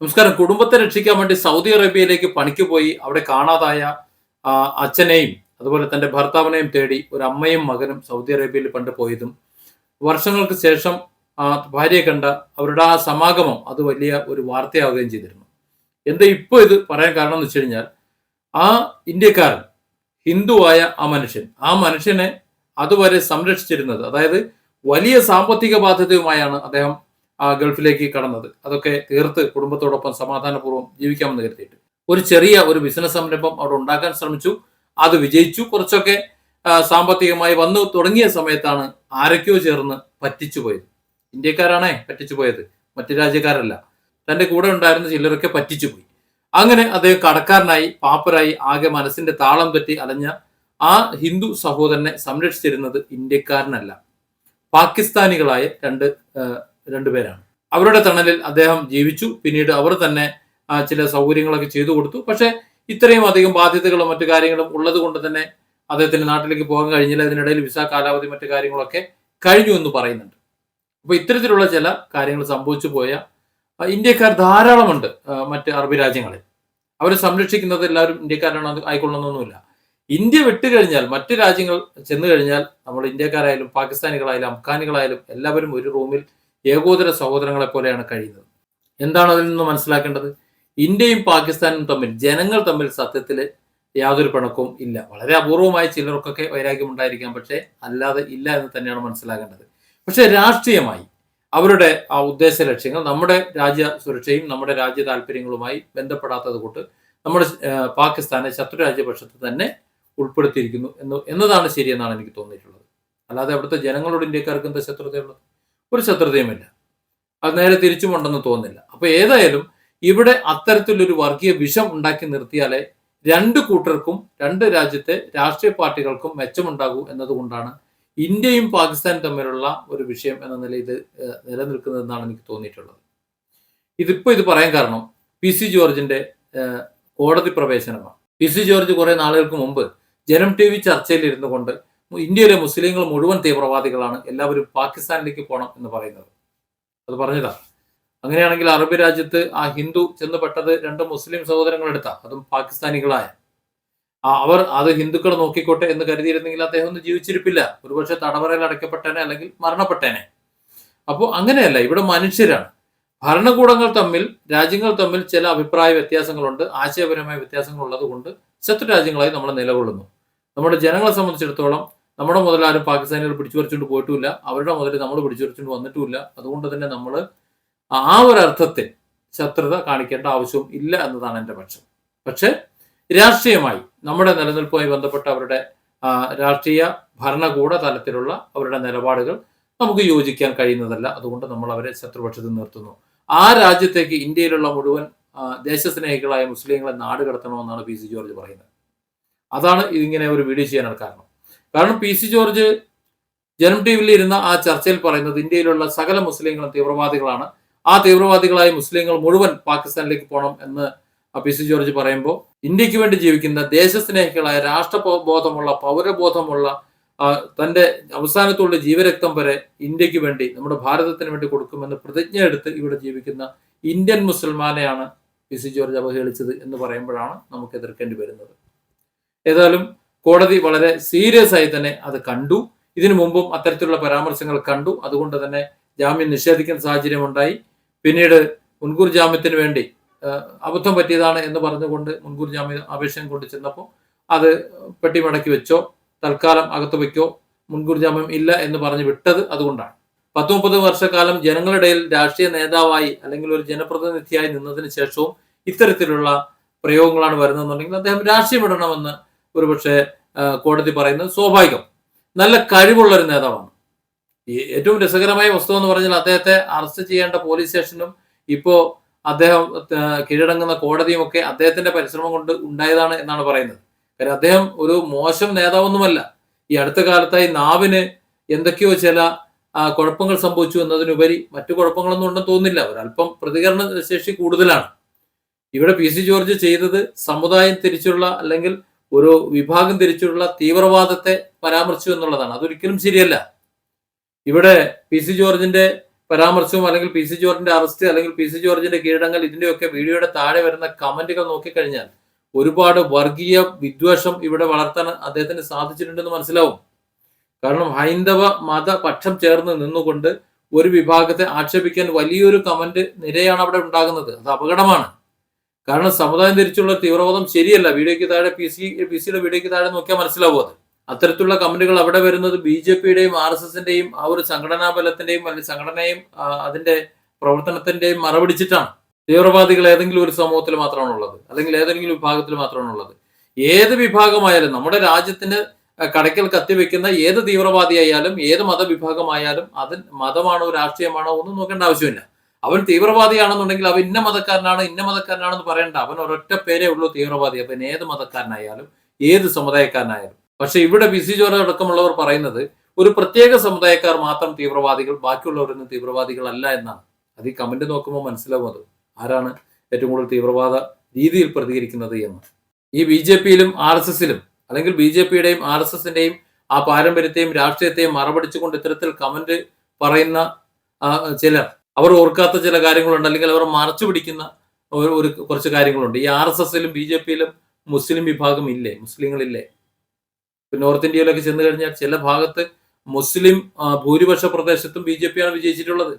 നമസ്കാരം. കുടുംബത്തെ രക്ഷിക്കാൻ വേണ്ടി സൗദി അറേബ്യയിലേക്ക് പണിക്ക് പോയി അവിടെ കാണാതായ അച്ഛനെയും അതുപോലെ തന്റെ ഭർത്താവിനെയും തേടി ഒരു അമ്മയും മകനും സൗദി അറേബ്യയിൽ പണ്ട് പോയതും വർഷങ്ങൾക്ക് ശേഷം ഭാര്യയെ കണ്ട അവരുടെ ആ സമാഗമം അത് വലിയ ഒരു വാർത്തയാവുകയും ചെയ്തിരുന്നു. എന്താ ഇപ്പോൾ ഇത് പറയാൻ കാരണം എന്ന് വെച്ച് കഴിഞ്ഞാൽ ആ ഇന്ത്യക്കാരൻ ഹിന്ദുവായ ആ മനുഷ്യൻ ആ മനുഷ്യനെ അതുവരെ സംരക്ഷിച്ചിരുന്നത് അതായത് വലിയ സാമ്പത്തിക ബാധ്യതയുമായാണ് അദ്ദേഹം ആ ഗൾഫിലേക്ക് കടന്നത്. അതൊക്കെ തീർത്ത് കുടുംബത്തോടൊപ്പം സമാധാനപൂർവം ജീവിക്കാമെന്ന് കരുതിയിട്ട്. ഒരു ചെറിയ ഒരു ബിസിനസ് സംരംഭം അവിടെ ഉണ്ടാക്കാൻ ശ്രമിച്ചു. അത് വിജയിച്ചു. കുറച്ചൊക്കെ സാമ്പത്തികമായി വന്നു തുടങ്ങിയ സമയത്താണ് ആരൊക്കെയോ ചേർന്ന് പറ്റിച്ചു പോയത്. ഇന്ത്യക്കാരാണേ പറ്റിച്ചു പോയത്. മറ്റു രാജ്യക്കാരല്ല. തന്റെ കൂടെ ഉണ്ടായിരുന്ന ചിലരൊക്കെ പറ്റിച്ചു പോയി. അങ്ങനെ അദ്ദേഹം കടക്കാരനായി പാപ്പരായി ആകെ മനസ്സിന്റെ താളം തെറ്റി അലഞ്ഞ ആ ഹിന്ദു സഹോദരനെ സംരക്ഷിച്ചിരുന്നത് ഇന്ത്യക്കാരനല്ല. പാകിസ്ഥാനികളായ രണ്ട് രണ്ടുപേരാണ്. അവരുടെ തണലിൽ അദ്ദേഹം ജീവിച്ചു. പിന്നീട് അവർ തന്നെ ചില സൗകര്യങ്ങളൊക്കെ ചെയ്തു കൊടുത്തു. പക്ഷേ ഇത്രയും അധികം ബാധ്യതകളും മറ്റു കാര്യങ്ങളും ഉള്ളത് കൊണ്ട് തന്നെ അദ്ദേഹത്തിന് നാട്ടിലേക്ക് പോകാൻ കഴിഞ്ഞില്ല. അതിനിടയിൽ വിസ കാലാവധി മറ്റു കാര്യങ്ങളൊക്കെ കഴിഞ്ഞു എന്ന് പറയുന്നുണ്ട്. അപ്പൊ ഇത്തരത്തിലുള്ള ചില കാര്യങ്ങൾ സംഭവിച്ചു പോയ ഇന്ത്യക്കാർ ധാരാളമുണ്ട് മറ്റ് അറബ് രാജ്യങ്ങളിൽ. അവരെ സംരക്ഷിക്കുന്നത് എല്ലാവരും ഇന്ത്യക്കാരാണ് ആയിക്കൊള്ളണമെന്നൊന്നുമില്ല ഇന്ത്യ വിട്ടു കഴിഞ്ഞാൽ മറ്റു രാജ്യങ്ങൾ ചെന്നു കഴിഞ്ഞാൽ നമ്മൾ ഇന്ത്യക്കാരായാലും പാകിസ്ഥാനികളായാലും അഫ്ഗാനികളായാലും എല്ലാവരും ഒരു റൂമിൽ ഏകോദര സഹോദരങ്ങളെ പോലെയാണ് കഴിയുന്നത്. എന്താണ് അതിൽ നിന്ന് മനസ്സിലാക്കേണ്ടത്? ഇന്ത്യയും പാകിസ്ഥാനും തമ്മിൽ ജനങ്ങൾ തമ്മിൽ സത്യത്തിൽ യാതൊരു പിണക്കവും ഇല്ല. വളരെ അപൂർവമായി ചിലർക്കൊക്കെ വൈരാഗ്യം ഉണ്ടായിരിക്കാം പക്ഷേ അല്ലാതെ ഇല്ല എന്ന് തന്നെയാണ് മനസ്സിലാക്കേണ്ടത്. പക്ഷേ രാഷ്ട്രീയമായി അവരുടെ ആ ഉദ്ദേശ ലക്ഷ്യങ്ങൾ നമ്മുടെ രാജ്യ സുരക്ഷയും നമ്മുടെ രാജ്യ താല്പര്യങ്ങളുമായി ബന്ധപ്പെടാത്തത് കൊണ്ട് നമ്മുടെ പാകിസ്ഥാനെ പാകിസ്ഥാനെ ശത്രുരാജ്യപക്ഷത്ത് തന്നെ ഉൾപ്പെടുത്തിയിരിക്കുന്നു എന്ന് എന്നതാണ് ശരിയെന്നാണ് എനിക്ക് തോന്നിയിട്ടുള്ളത്. അല്ലാതെ അവിടുത്തെ ജനങ്ങളോട് ഇന്ത്യക്കാർക്ക് എന്താ ശത്രുതയുള്ളത്? ഒരു ശത്രുതയുമില്ല. അത് നേരെ തിരിച്ചുമുണ്ടെന്ന് തോന്നുന്നില്ല. അപ്പോൾ ഏതായാലും ഇവിടെ അത്തരത്തിലൊരു വർഗീയ വിഷം ഉണ്ടാക്കി നിർത്തിയാലേ രണ്ട് കൂട്ടർക്കും രണ്ട് രാജ്യത്തെ രാഷ്ട്രീയ പാർട്ടികൾക്കും മെച്ചമുണ്ടാകൂ എന്നതുകൊണ്ടാണ് ഇന്ത്യയും പാകിസ്ഥാനും തമ്മിലുള്ള ഒരു വിഷയം എന്ന നിലയിൽ നിലനിൽക്കുന്നതെന്നാണ് എനിക്ക് തോന്നിയിട്ടുള്ളത്. ഇതിപ്പോ ഇത് പറയാൻ കാരണം പി സി ജോർജിന്റെ കോടതി പ്രവേശനമാണ്. പി സി ജോർജ് കുറെ നാളുകൾക്ക് മുമ്പ് ജനം ടി വി ചർച്ചയിൽ ഇരുന്നു കൊണ്ട് ഇന്ത്യയിലെ മുസ്ലിങ്ങൾ മുഴുവൻ തീവ്രവാദികളാണ്. എല്ലാവരും പാകിസ്ഥാനിലേക്ക് പോകണം എന്ന് പറയുന്നത്. അത് പറഞ്ഞതാ. അങ്ങനെയാണെങ്കിൽ അറബ് രാജ്യത്ത് ആ ഹിന്ദു ചെന്ന് പെട്ടത് രണ്ട് മുസ്ലിം സഹോദരങ്ങളെടുത്ത അതും പാകിസ്ഥാനികളായ. അവർ അത് ഹിന്ദുക്കൾ നോക്കിക്കോട്ടെ എന്ന് കരുതിയിരുന്നെങ്കിൽ അദ്ദേഹം ഒന്നും ജീവിച്ചിരിപ്പില്ല. ഒരുപക്ഷെ തടവറയിൽ അടയ്ക്കപ്പെട്ടേനെ അല്ലെങ്കിൽ മരണപ്പെട്ടേനെ. അപ്പോൾ അങ്ങനെയല്ല ഇവിടെ മനുഷ്യരാണ്. ഭരണകൂടങ്ങൾ തമ്മിൽ രാജ്യങ്ങൾ തമ്മിൽ ചില അഭിപ്രായ വ്യത്യാസങ്ങളുണ്ട്. ആശയപരമായ വ്യത്യാസങ്ങൾ ഉള്ളത് കൊണ്ട് ശത്രു രാജ്യങ്ങളായി നമ്മൾ നിലകൊള്ളുന്നു. നമ്മുടെ ജനങ്ങളെ സംബന്ധിച്ചിടത്തോളം നമ്മുടെ മുതൽ മുതലാരും പാകിസ്ഥാനികൾ പിടിച്ചു പറിച്ചുകൊണ്ട് പോയിട്ടുമില്ല. അവരുടെ മുതൽ നമ്മൾ പിടിച്ചു പറിച്ചുകൊണ്ട് വന്നിട്ടുമില്ല. അതുകൊണ്ട് തന്നെ നമ്മൾ ആ ഒരു അർത്ഥത്തിൽ ശത്രുത കാണിക്കേണ്ട ആവശ്യവും ഇല്ല എന്നതാണ് എന്റെ പക്ഷം. പക്ഷെ രാഷ്ട്രീയമായി നമ്മുടെ നിലനിൽപ്പുമായി ബന്ധപ്പെട്ട അവരുടെ രാഷ്ട്രീയ ഭരണകൂട തലത്തിലുള്ള അവരുടെ നിലപാടുകൾ നമുക്ക് യോജിക്കാൻ കഴിയുന്നതല്ല. അതുകൊണ്ട് നമ്മൾ അവരെ ശത്രുപക്ഷത്ത് നിർത്തുന്നു. ആ രാജ്യത്തേക്ക് ഇന്ത്യയിലുള്ള മുഴുവൻ ദേശസ്നേഹികളായ മുസ്ലിങ്ങളെ നാട് കടത്തണമെന്നാണ് പി സി ജോർജ് പറയുന്നത്. അതാണ് ഇതിങ്ങനെ ഒരു വീഡിയോ ചെയ്യാനുള്ള കാരണം. കാരണം P C George Janam T വിയിൽ ഇരുന്ന ആ ചർച്ചയിൽ പറയുന്നത് ഇന്ത്യയിലുള്ള സകല മുസ്ലിങ്ങളും തീവ്രവാദികളാണ്. ആ തീവ്രവാദികളായ മുസ്ലിങ്ങൾ മുഴുവൻ പാകിസ്ഥാനിലേക്ക് പോകണം എന്ന് പി സി ജോർജ് പറയുമ്പോൾ ഇന്ത്യയ്ക്ക് വേണ്ടി ജീവിക്കുന്ന ദേശസ്നേഹികളായ രാഷ്ട്രബോധമുള്ള പൗരബോധമുള്ള തന്റെ അവസാനത്തുള്ള ജീവരക്തം വരെ ഇന്ത്യയ്ക്ക് വേണ്ടി നമ്മുടെ ഭാരതത്തിന് വേണ്ടി കൊടുക്കുമെന്ന് പ്രതിജ്ഞ എടുത്ത് ഇവിടെ ജീവിക്കുന്ന ഇന്ത്യൻ മുസൽമാനെയാണ് പി സി ജോർജ് അവഹേളിച്ചത് എന്ന് പറയുമ്പോഴാണ് നമുക്ക് എതിർക്കേണ്ടി വരുന്നത്. ഏതായാലും കോടതി വളരെ സീരിയസ് ആയി തന്നെ അത് കണ്ടു. ഇതിനു മുമ്പും അത്തരത്തിലുള്ള പരാമർശങ്ങൾ കണ്ടു. അതുകൊണ്ട് തന്നെ ജാമ്യം നിഷേധിക്കുന്ന സാഹചര്യം ഉണ്ടായി. പിന്നീട് മുൻകൂർ ജാമ്യത്തിന് വേണ്ടി അബദ്ധം പറ്റിയതാണ് എന്ന് പറഞ്ഞുകൊണ്ട് മുൻകൂർ ജാമ്യ അപേക്ഷയും കൊണ്ട് ചെന്നപ്പോൾ അത് പെട്ടി മടക്കി വെച്ചോ തൽക്കാലം അകത്ത് വയ്ക്കോ മുൻകൂർ ജാമ്യം ഇല്ല എന്ന് പറഞ്ഞ് വിട്ടത് അതുകൊണ്ടാണ്. പത്ത് മുപ്പത് വർഷക്കാലം ജനങ്ങളുടെ ഇടയിൽ രാഷ്ട്രീയ നേതാവായി അല്ലെങ്കിൽ ഒരു ജനപ്രതിനിധിയായി നിന്നതിന് ശേഷവും ഇത്തരത്തിലുള്ള പ്രയോഗങ്ങളാണ് വരുന്നതെന്നുണ്ടെങ്കിൽ അദ്ദേഹം രാഷ്ട്രീയം ഇടണമെന്ന് ഒരുപക്ഷെ കോടതി പറയുന്നത് സ്വാഭാവികം. നല്ല കഴിവുള്ള ഒരു നേതാവാണ് ഏറ്റവും രസകരമായ വസ്തു എന്ന് പറഞ്ഞാൽ അദ്ദേഹത്തെ അറസ്റ്റ് ചെയ്യേണ്ട പോലീസ് സ്റ്റേഷനും ഇപ്പോ അദ്ദേഹം കീഴടങ്ങുന്ന കോടതിയും ഒക്കെ അദ്ദേഹത്തിന്റെ പരിശ്രമം കൊണ്ട് ഉണ്ടായതാണ് എന്നാണ് പറയുന്നത്. കാര്യം അദ്ദേഹം ഒരു മോശം നേതാവൊന്നുമല്ല. ഈ അടുത്ത കാലത്തായി നാവിന് എന്തൊക്കെയോ ചില കുഴപ്പങ്ങൾ സംഭവിച്ചു എന്നതിനുപരി മറ്റു കുഴപ്പങ്ങളൊന്നും ഉണ്ടെന്ന് തോന്നുന്നില്ല. ഒരല്പം പ്രതികരണ ശേഷി കൂടുതലാണ്. ഇവിടെ പി സി ജോർജ് ചെയ്തത് സമുദായം തിരിച്ചുള്ള അല്ലെങ്കിൽ ഒരു വിഭാഗം തിരിച്ചുള്ള തീവ്രവാദത്തെ പരാമർശിച്ചു എന്നുള്ളതാണ്. അതൊരിക്കലും ശരിയല്ല. ഇവിടെ പി സി ജോർജിന്റെ പരാമർശവും അല്ലെങ്കിൽ പി സി ജോർജിന്റെ അറസ്റ്റ് അല്ലെങ്കിൽ പി സി ജോർജിന്റെ കീഴടങ്ങൽ ഇതിന്റെയൊക്കെ വീഡിയോയുടെ താഴെ വരുന്ന കമന്റുകൾ നോക്കിക്കഴിഞ്ഞാൽ ഒരുപാട് വർഗീയ വിദ്വേഷം ഇവിടെ വളർത്താൻ അദ്ദേഹത്തിന് സാധിച്ചിട്ടുണ്ടെന്ന് മനസ്സിലാവും. കാരണം ഹൈന്ദവ മതപക്ഷം ചേർന്ന് നിന്നുകൊണ്ട് ഒരു വിഭാഗത്തെ ആക്ഷേപിക്കാൻ വലിയൊരു കമന്റ് നിരയാണ് അവിടെ ഉണ്ടാകുന്നത്. അത് അപകടമാണ്. കാരണം സമുദായം തിരിച്ചുള്ള തീവ്രവാദം ശരിയല്ല. വീഡിയോയ്ക്ക് താഴെ പി സി പി സിയുടെ വീഡിയോയ്ക്ക് താഴെ നോക്കിയാൽ മനസ്സിലാവും അത്. അത്തരത്തിലുള്ള കമന്റുകൾ അവിടെ വരുന്നത് ബി ജെ പിയുടെയും ആർ എസ് എസിന്റെയും ആ ഒരു സംഘടനാ ബലത്തിന്റെയും അല്ലെങ്കിൽ സംഘടനയും അതിന്റെ പ്രവർത്തനത്തിന്റെയും മറപിടിച്ചിട്ടാണ് തീവ്രവാദികൾ ഏതെങ്കിലും ഒരു സമൂഹത്തിൽ മാത്രമാണ് ഉള്ളത് അല്ലെങ്കിൽ ഏതെങ്കിലും വിഭാഗത്തിൽ മാത്രമാണ് ഉള്ളത് ഏത് വിഭാഗമായാലും നമ്മുടെ രാജ്യത്തിന് കടയ്ക്കൽ കത്തിവെക്കുന്ന ഏത് തീവ്രവാദിയായാലും ഏത് മതവിഭാഗമായാലും അത് മതമാണോ രാഷ്ട്രീയമാണോ ഒന്നും നോക്കേണ്ട ആവശ്യമില്ല. അവൻ തീവ്രവാദിയാണെന്നുണ്ടെങ്കിൽ അവൻ ഇന്ന മതക്കാരനാണ് ഇന്ന മതക്കാരനാണെന്ന് പറയണ്ട. അവൻ ഒരൊറ്റ പേരേ ഉള്ളൂ തീവ്രവാദി. അവൻ ഏത് മതക്കാരനായാലും ഏത് സമുദായക്കാരനായാലും. പക്ഷെ ഇവിടെ ബിസി ജോർജ് അടക്കമുള്ളവർ പറയുന്നത് ഒരു പ്രത്യേക സമുദായക്കാർ മാത്രം തീവ്രവാദികൾ ബാക്കിയുള്ളവരൊന്നും തീവ്രവാദികളല്ല എന്നാണ്. അത് ഈ കമന്റ് നോക്കുമ്പോൾ മനസ്സിലാവും അത്. ആരാണ് ഏറ്റവും കൂടുതൽ തീവ്രവാദ രീതിയിൽ പ്രതികരിക്കുന്നത് എന്ന്. ഈ ബി ജെ പിയിലും ആർ എസ് എസിലും അല്ലെങ്കിൽ ബി ജെ പിയുടെയും ആർ എസ് എസിന്റെയും ആ പാരമ്പര്യത്തെയും രാഷ്ട്രീയത്തെയും മറപടിച്ചുകൊണ്ട് ഇത്തരത്തിൽ കമന്റ് പറയുന്ന ചിലർ അവർ ഓർക്കാത്ത ചില കാര്യങ്ങളുണ്ട്. അല്ലെങ്കിൽ അവർ മറച്ചു പിടിക്കുന്ന ഒരു ഒരു കുറച്ച് കാര്യങ്ങളുണ്ട്. ഈ ആർ എസ് എസിലും ബി ജെ പിയിലും മുസ്ലിം വിഭാഗം ഇല്ലേ മുസ്ലിങ്ങളില്ലേ? ഇപ്പൊ നോർത്ത് ഇന്ത്യയിലൊക്കെ ചെന്ന് കഴിഞ്ഞാൽ ചില ഭാഗത്ത് മുസ്ലിം ഭൂരിപക്ഷ പ്രദേശത്തും ബി ജെ പിയാണ് വിജയിച്ചിട്ടുള്ളത്.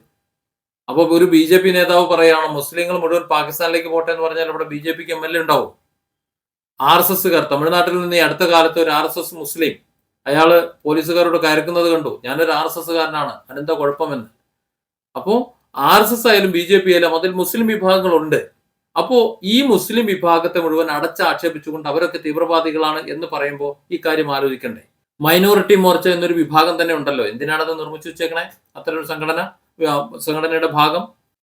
അപ്പൊ ഒരു ബി ജെ പി നേതാവ് പറയുകയാണ് മുസ്ലിങ്ങൾ മുഴുവൻ പാകിസ്ഥാനിലേക്ക് പോട്ടെ എന്ന് പറഞ്ഞാൽ അവിടെ ബി ജെ പിക്ക് എം എൽ എ ഉണ്ടാവും. ആർ എസ് എസ്സുകാർ തമിഴ്നാട്ടിൽ നിന്ന് ഈ അടുത്ത കാലത്ത് ഒരു ആർ എസ് എസ് മുസ്ലിം അയാൾ പോലീസുകാരോട് കയർക്കുന്നത് കണ്ടു. ഞാനൊരു ആർ എസ് എസ്സുകാരനാണ്. അതെന്താ കുഴപ്പമെന്ന്? അപ്പോ ആർ എസ് എസ് ആയാലും ബി ജെ പി ആയാലും അതിൽ മുസ്ലിം വിഭാഗങ്ങളുണ്ട്. അപ്പോ ഈ മുസ്ലിം വിഭാഗത്തെ മുഴുവൻ അടച്ചാക്ഷേപിച്ചുകൊണ്ട് അവരൊക്കെ തീവ്രവാദികളാണ് എന്ന് പറയുമ്പോൾ ഈ കാര്യം ആലോചിക്കണ്ടേ? മൈനോറിറ്റി മോർച്ച എന്നൊരു വിഭാഗം തന്നെ ഉണ്ടല്ലോ. എന്തിനാണത് നിർമ്മിച്ചു വെച്ചേക്കണേ? ഒരു സംഘടന സംഘടനയുടെ ഭാഗം.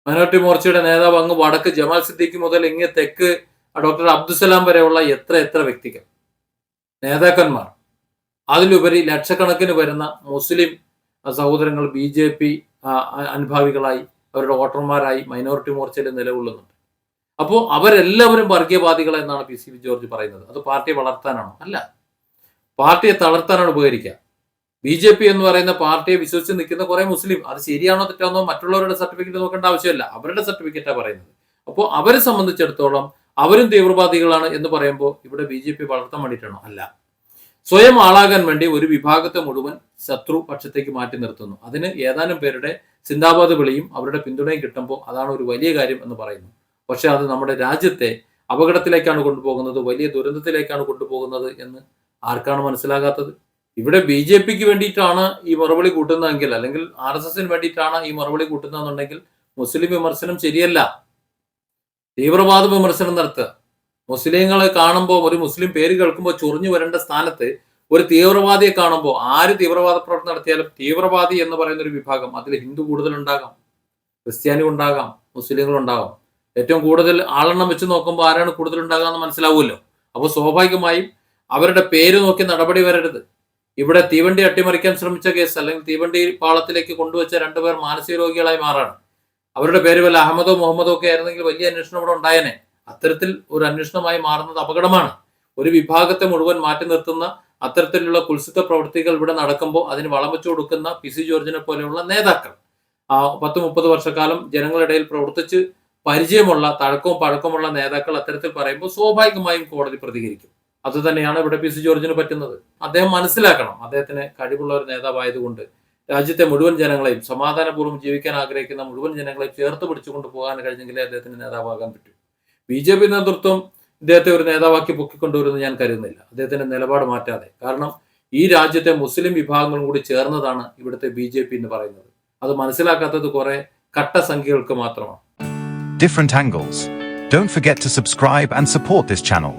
മൈനോറിറ്റി മോർച്ചയുടെ നേതാവ് അങ്ങ് വടക്ക് ജമാൽ സിദ്ദീഖ് മുതൽ ഇങ്ങ് തെക്ക് ഡോക്ടർ അബ്ദുസലാം വരെയുള്ള എത്ര എത്ര വ്യക്തികൾ? നേതാക്കന്മാർ. അതിലുപരി ലക്ഷക്കണക്കിന് വരുന്ന മുസ്ലിം സഹോദരങ്ങൾ ബി ജെ പി അനുഭാവികളായി അവരുടെ വോട്ടർമാരായി മൈനോറിറ്റി മോർച്ചയിൽ നിലകൊള്ളുന്നുണ്ട്. അപ്പോൾ അവരെല്ലാവരും വർഗീയവാദികൾ എന്നാണ് പി സി ജോർജ് പറയുന്നത്. അത് പാർട്ടിയെ വളർത്താനാണോ? അല്ല. പാർട്ടിയെ തളർത്താനാണ് ഉപകരിക്കുക. ബി ജെ പി എന്ന് പറയുന്ന പാർട്ടിയെ വിശ്വസിച്ച് നിൽക്കുന്ന കുറെ മുസ്ലിം അത് ശരിയാണോ തെറ്റാണോ മറ്റുള്ളവരുടെ സർട്ടിഫിക്കറ്റ് നോക്കേണ്ട ആവശ്യമില്ല. അവരുടെ സർട്ടിഫിക്കറ്റാണ് പറയുന്നത്. അപ്പോൾ അവരെ സംബന്ധിച്ചിടത്തോളം അവരും തീവ്രവാദികളാണ് എന്ന് പറയുമ്പോൾ ഇവിടെ ബി ജെ പി വളർത്താൻ വേണ്ടിയിട്ടാണോ? അല്ല. സ്വയം ആളാകാൻ വേണ്ടി ഒരു വിഭാഗത്തെ മുഴുവൻ ശത്രു പക്ഷത്തേക്ക് മാറ്റി നിർത്തുന്നു. അതിന് ഏതാനും പേരുടെ സിന്ദാബാദ് വിളിയും അവരുടെ പിന്തുണയും കിട്ടുമ്പോൾ അതാണ് ഒരു വലിയ കാര്യം എന്ന് പറയുന്നു. പക്ഷെ അത് നമ്മുടെ രാജ്യത്തെ അപകടത്തിലേക്കാണ് കൊണ്ടുപോകുന്നത് വലിയ ദുരന്തത്തിലേക്കാണ് കൊണ്ടുപോകുന്നത് എന്ന് ആർക്കാണ് മനസ്സിലാകാത്തത്? ഇവിടെ ബി ജെ പിക്ക് വേണ്ടിയിട്ടാണ് ഈ മറുപടി കൂട്ടുന്നതെങ്കിൽ അല്ലെങ്കിൽ ആർ എസ് എസിന് വേണ്ടിയിട്ടാണ് ഈ മറുപടി കൂട്ടുന്നതെന്നുണ്ടെങ്കിൽ മുസ്ലിം വിമർശനം ശരിയല്ല. തീവ്രവാദ വിമർശനം നടത്തുക. മുസ്ലിങ്ങളെ കാണുമ്പോൾ ഒരു മുസ്ലിം പേര് കേൾക്കുമ്പോൾ ചൊറിഞ്ഞു വരേണ്ട സ്ഥാനത്ത് ഒരു തീവ്രവാദിയെ കാണുമ്പോൾ ആര് തീവ്രവാദ പ്രവർത്തനം നടത്തിയാലും തീവ്രവാദി എന്ന് പറയുന്ന ഒരു വിഭാഗം. അതിൽ ഹിന്ദു കൂടുതലുണ്ടാകാം. ക്രിസ്ത്യാനി ഉണ്ടാകാം. മുസ്ലിങ്ങൾ ഉണ്ടാകാം. ഏറ്റവും കൂടുതൽ ആളെണ്ണം വെച്ച് നോക്കുമ്പോൾ ആരാണ് കൂടുതൽ ഉണ്ടാകുക എന്ന് മനസ്സിലാവുമല്ലോ. അപ്പോൾ സ്വാഭാവികമായും അവരുടെ പേര് നോക്കി നടപടി വരരുത്. ഇവിടെ തീവണ്ടി അട്ടിമറിക്കാൻ ശ്രമിച്ച കേസ് അല്ലെങ്കിൽ തീവണ്ടി പാളത്തിലേക്ക് കൊണ്ടുവച്ച രണ്ടുപേർ മാനസിക രോഗികളായി മാറാണ്. അവരുടെ പേര് വല്ല അഹമ്മദോ മുഹമ്മദോ ഒക്കെ ആയിരുന്നെങ്കിൽ വലിയ അന്വേഷണം ഇവിടെ ഉണ്ടായേനെ. അത്തരത്തിൽ ഒരു അന്വേഷണമായി മാറുന്നത് അപകടമാണ്. ഒരു വിഭാഗത്തെ മുഴുവൻ മാറ്റി നിർത്തുന്ന അത്തരത്തിലുള്ള കുൽസിത പ്രവൃത്തികൾ ഇവിടെ നടക്കുമ്പോൾ അതിന് വളം വെച്ചു കൊടുക്കുന്ന പി സി ജോർജിനെ പോലെയുള്ള നേതാക്കൾ ആ പത്ത് മുപ്പത് വർഷക്കാലം ജനങ്ങളിടയിൽ പ്രവർത്തിച്ച് പരിചയമുള്ള തഴക്കവും പഴക്കമുള്ള നേതാക്കൾ അത്തരത്തിൽ പറയുമ്പോൾ സ്വാഭാവികമായും കോടതി പ്രതികരിക്കും. അത് തന്നെയാണ് ഇവിടെ പി സി ജോർജിന് പറ്റുന്നത്. അദ്ദേഹം മനസ്സിലാക്കണം അദ്ദേഹത്തിന് കഴിവുള്ള ഒരു നേതാവായതുകൊണ്ട് രാജ്യത്തെ മുഴുവൻ ജനങ്ങളെയും സമാധാനപൂർവം ജീവിക്കാൻ ആഗ്രഹിക്കുന്ന മുഴുവൻ ജനങ്ങളെയും ചേർത്ത് പിടിച്ചുകൊണ്ട് പോകാൻ കഴിഞ്ഞെങ്കിലേ അദ്ദേഹത്തിന് നേതാവാകാൻ പറ്റൂ. ബി ജെ പി നേതൃത്വം ഇദ്ദേഹത്തെ ഒരു നേതാവാക്കി പൊക്കിക്കൊണ്ടുവരുമെന്ന് ഞാൻ കരുതുന്നില്ല അദ്ദേഹത്തിന്റെ നിലപാട് മാറ്റാതെ കാരണം ഈ രാജ്യത്തെ മുസ്ലിം വിഭാഗങ്ങളും കൂടി ചേർന്നതാണ് ഇവിടുത്തെ ബി ജെ പി എന്ന് പറയുന്നത് അത് മനസ്സിലാക്കാത്തത് കുറെ കട്ട സംഖ്യകൾക്ക് മാത്രമാണ് different angles. Don't forget to subscribe and support this channel.